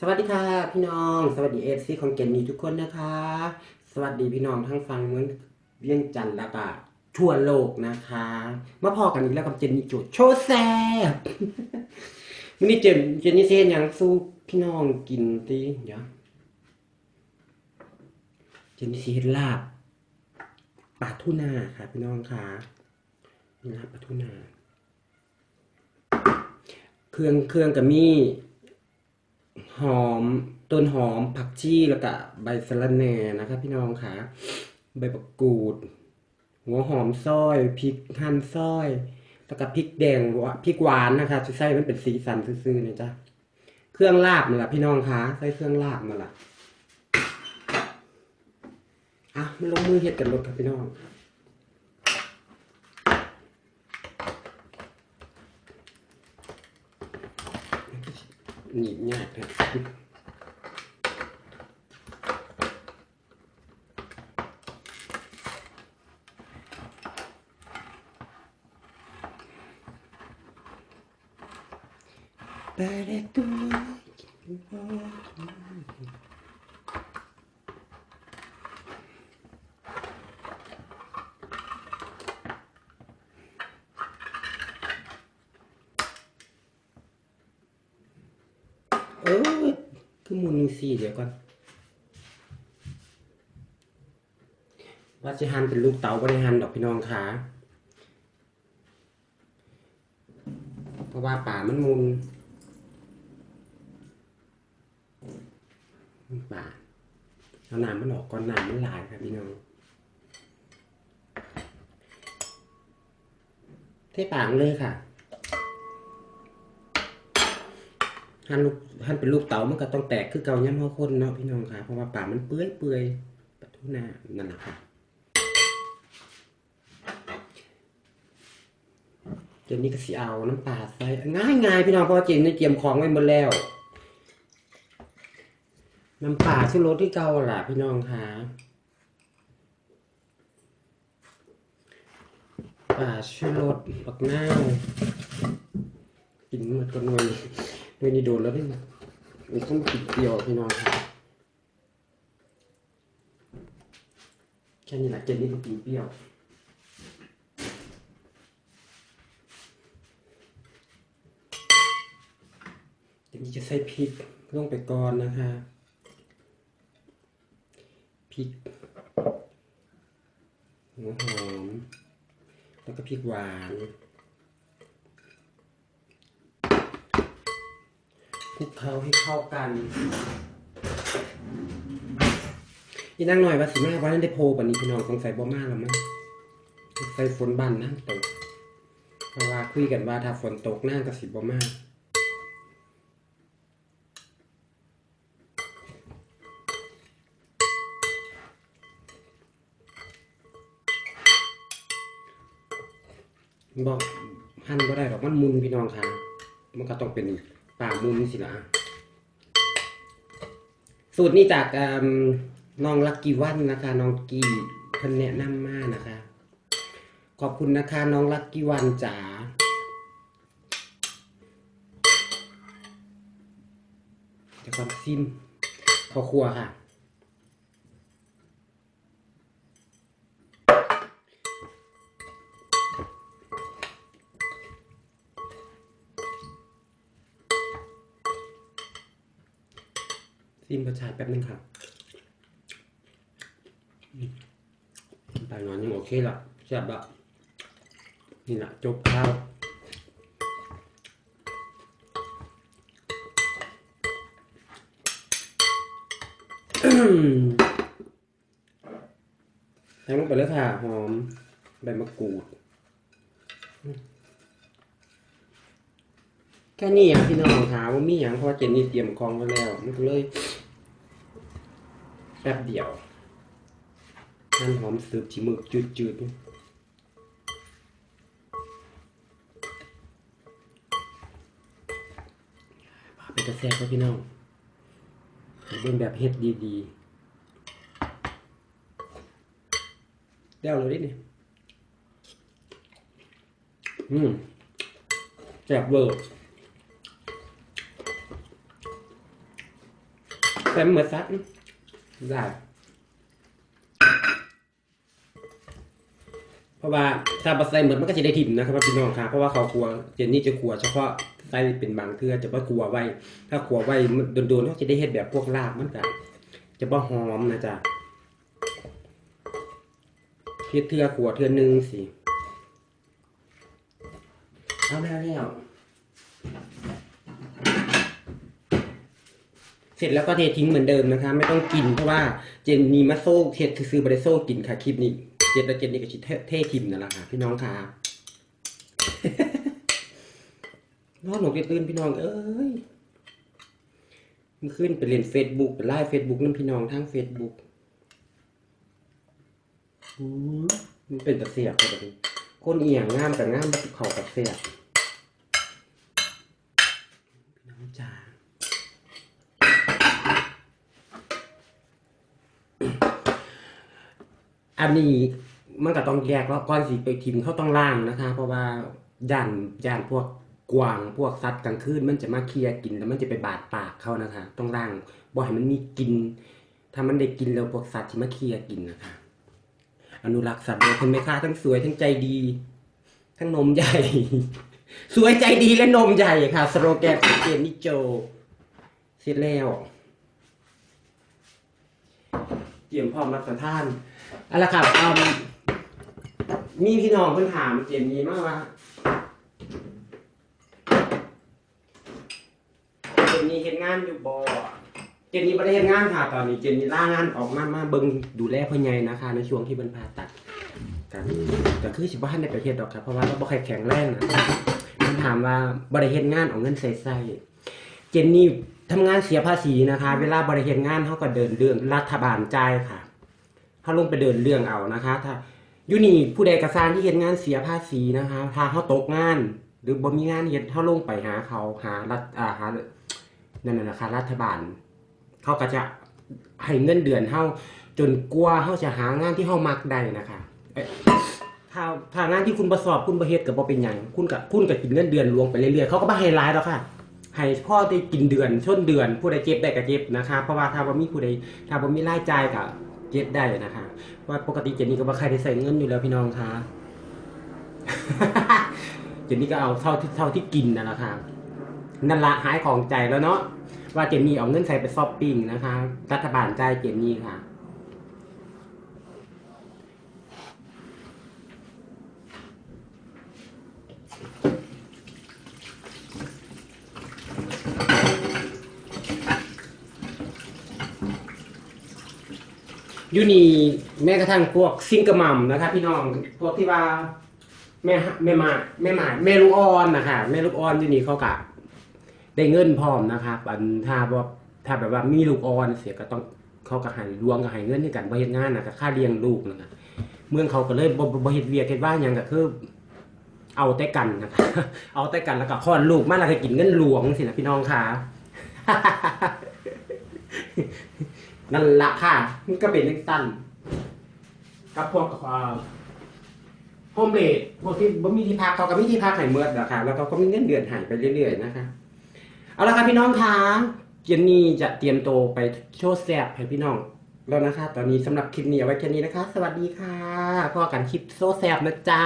สวัสดีค่ะพี่น้อง สวัสดีเอฟซีของเกนนี่ทุกคนนะคะ สวัสดีพี่น้องทั้งฟังเมืองเวียงจันทร์แล้วก็ทั่วโลกนะคะมาพอกันอีกแล้วกับเจนนี่จุดโชว์แซ่บวันนี้เจนเจนนี่เซียนยังสู้พี่น้องกินตีเดี๋ยวเจนนี่ซีเฮ็ดลาบปลาทูน่าค่ะพี่น้องค่ะนี่ลาบปลาทูน่าเครื่องเครื่องกับมี หอมต้นหอมผักชีแล้วก็ใบสะระแหน่นะครับพี่น้องค่ะ ใบมะกรูด หัวหอมซอยพริกหั่นซอย แล้วก็พริกแดงวานพริกหวานนะคะใส่มันเป็นสีสันซื่อๆนะจ๊ะเครื่องลาบมาละพี่น้องคะใส่เครื่องลาบมาละอะไม่ลงมือเฮ็ดกันรถครับพี่น้อง หนีบยากเลยไปได้ตัว เออคือมุนสี่เดี๋ยวก่อนว่าจะหันเป็นลูกเต๋าบริหันดอกพี่น้องขาเพราะว่าป่ามันมุนป่าเอาน้ำมันออกก่อนน้ำมันหลายครับพี่น้องเทปางเลยค่ะ หั่นลูกหั่นเป็นลูกเต๋ามันก็ต้องแตกคือเก่าย่ำหัวคนเนาะพี่น้องค่ะเพราะว่าป่ามันเปื่อยเปื่อยปะทุนานั่นแหละค่ะเจนนี่ก็สิเอาน้ำปลาใส่ง่ายง่ายพี่น้องเพราะว่าเจนนี่เตรียมของไว้หมดแล้ว น้ำปลาชื่อรสที่เก่าล่ะพี่น้องค่ะปลาชื่อรสปักหน้ากินหมดก็นวย หน่วยนี่โดนแล้วนี่มันต้องกินเดียวพี่น้องค่ะแค่นี้แหละเจนนี่ก็กินเปรี้ยวเดี๋ยวนี้จะใส่พริกลงไปก่อนนะคะพริกหัวหอม แล้วก็พริกหวาน คลุกเคล้าให้เข้ากันอีนั่งหน่อยว่าสิมาว่านั้นได้โพปันนี้พี่น้องสงสัยบ่มาแล้วมั้งใส่ฝนบ้านนั่งตกเพราะว่าคุยกันว่าถ้าฝนตกนั่งก็สิบ่มาบอกหั่นบ่ได้หรอกมันมุนพี่น้องค่ะ มันก็ต้องเป็นป่ามุนสิละสูตรนี้จากน้องลักกี้วันนะคะ น้องกี้เพิ่นแนะนำมานะคะ ขอบคุณนะคะ น้องลักกี้วันจ๋าจะความซิมพอครัวค่ะ ซิมกระชายแป๊บนึงครับไปนอนยังโอเคละแซ่บละนี่แหละจบข้าวใส่ลงไปเลยค่ะ หอมใบมะกรูด แค่นี้อะพี่น้องถามว่ามีอย่างเพราะว่าเจนนี่เตรียมกองไว้แล้วมันก็เลยแป๊บเดียวหั่นหอมสืบจีมึกจืดๆพาไปกระแซกก็พี่น้องเป็นแบบเฮ็ดดีๆได้วเลยดิเนี่ยอืมแซ่บเวอร์ ใส่เหมือนซัดได้เพราะว่าถ้าบะใส่เหมือนมันก็จะได้ถิ่มนะครับพี่น้องครับเพราะว่าเขาครัวเจนนี่จะครัวเฉพาะใส่เป็นบางเทือจะบ่ครัวไว้ ถ้าครัวไว้โดนๆเขาจะได้เฮ็ดแบบพวกลาบมันก็จะบ่หอมนะจ๊ะเฮ็ดเทื่อครัวเทือหนึงสิเอาแล้วแล้วเส ร็จแล้วก็เททิ้งเหมือนเดิมนะคะ ไม่ต้องกินเพราะว่าเจนนีมาโซ่เฮ็ดซื้อบ่ได้โซ่กินค่ะคลิปนี้เจ็ดและเจ็ดนี่ก็ชิเท่ทิมนั่นแหละค่ะพี่น้องค่ะนอนหนกเรียนตื่นพี่น้องเอ้ยมันขึ้นไปเรียนเฟซบุ๊กไปไล่เฟซบุ๊กนั่นพี่น้องทางเฟซบุ๊กมันเป็นตะเสียบเลยแบบนี้คนเอียงงามกับงามแบบเขากับเสียบพี่น้องจ๋า อันนี้มันก็ต้องแยกแล้วก่อนสิไปทิมเขาต้องล่างนะคะ เพราะว่าย่านย่านพวกกวางพวกสัตว์กลางคืนมันจะมาเคลียกินแล้วมันจะไปบาดปากเขานะคะ ต้องล่างบ่ให้มันมีกิน ถ้ามันได้กินแล้วพวกสัตว์จะมาเคลียกินนะคะ อนุรักษ์สัตว์เลยคุณแม่ค้าทั้งสวยทั้งใจดี ทั้งนมใหญ่ สวยใจดีและนมใหญ่ค่ะ สโลแกนของเจนนี่โจเสร็จแล้วเตรียมพร้อมรับประทาน เอาละครับอืมมีพี่น้องเพิ่นถามเจนนี่มากว่าเจนนี่เฮ็ดงานอยู่บ่เจนนี่บ่ได้เฮ็ดงานค่ะตอนนี้เจนนี่ลางานออกมามาเบิ่งดูแลพ่อใหญ่นะคะ ในช่วงที่เพิ่นผ่าตัดกันก็คือสิบ่ทันได้ไปเฮ็ดดอกครับเพราะว่าเราบ่ค่อยแข็งแรงนะมันถามว่าบ่ได้เฮ็ดงานเอาเงินใส่ใส่เจนนี่ทำงานเสียภาษีนะคะ เวลาบริเฮ็ดงานเขาก็เดินเรื่องรัฐบาลจ่ายค่ะ เขาลงไปเดินเรื่องเอานะคะ ถ้าอยู่นี่ผู้ใดกระซานที่เฮ็ดงานเสียภาษีนะคะถ้าเขาตกงาน หรือบ่มีงานเฮ็ดเขาลงไปหาเขาหารัฐอ่าหานั่นน่ะนะคะรัฐบาล เขาก็จะให้เงินเดือนเฮาจนกว่าเฮาจะหางานที่เฮามักได้นะคะถ้าถ้างานที่คุณบ่สอบคุณบ่เฮ็ดก็บ่เป็นหยังคุณก็คุณก็กินเงินเดือนลวงไปเรื่อยๆเขาก็บ่ให้หลายดอกค่ะให้พ่อได้กินเดือนชนเดือน ผู้ใดเจ็บได้ก็เจ็บนะคะ เพราะว่าถ้าว่มีผู้ใดถ้าว่มีรายจ่ายก็ เจ็บได้นะคะ ว่าปกติเจนนี่ก็บ่ใครได้ใส่เงินอยู่แล้วพี่น้องคะเจนนี่ก็เอาเท่าที่เท่าที่กินนั่นแหละค่ะนั่นละหายของใจแล้วเนาะว่าเจนนี่เอาเงินใส่ไปซอปปิ้งนะคะ รัฐบาลจ่ายเจนนี่ค่ะ ยูนีแม้กระทั่งพวกซิงกร์มัมนะครับ พี่น้องพวกที่ว่าแม่แม่มาแม่หมาแม่ลูกอ่อนนะคะแม่ลูกอ่อนยูนีเขากะได้เงินพร้อมนะครับอันถ้าว่าถ้าแบบว่ามีลูกอ่อนเสียก็ต้องเขาก็ให้รวงก็ให้เงินในการบริเฮ็ดงานนะก็ค่าเลี้ยงลูกนะคะเมืองเขาก็เลยบ่บ่เฮ็ดเวียกเฮ็ดว่าหยังก็คือเอาแต่กันนะคะเอาแต่กันแล้วก็คลอดลูกมาแล้วก็กินเงินหลวงสินะพี่น้องค่ะ นั่นละค่ะมันก็เป็นเล็กสั้นกับพวกโฮมเลดพวกที่บ่มีที่พักเขาก็มีที่พักให้เมื่อนะคะแล้วเขาก็มีเงินเดือนหายไปเรื่อยๆนะคะเอาละค่ะพี่น้องคะเจนนี่จะเตรียมโตวไปโชว์แซบให้พี่น้องแล้วนะคะ ตอนนี้สำหรับคลิปนี้เอาไว้แค่นี้นะคะ สวัสดีค่ะพอกันคลิปโซแซบนะจ๊ะ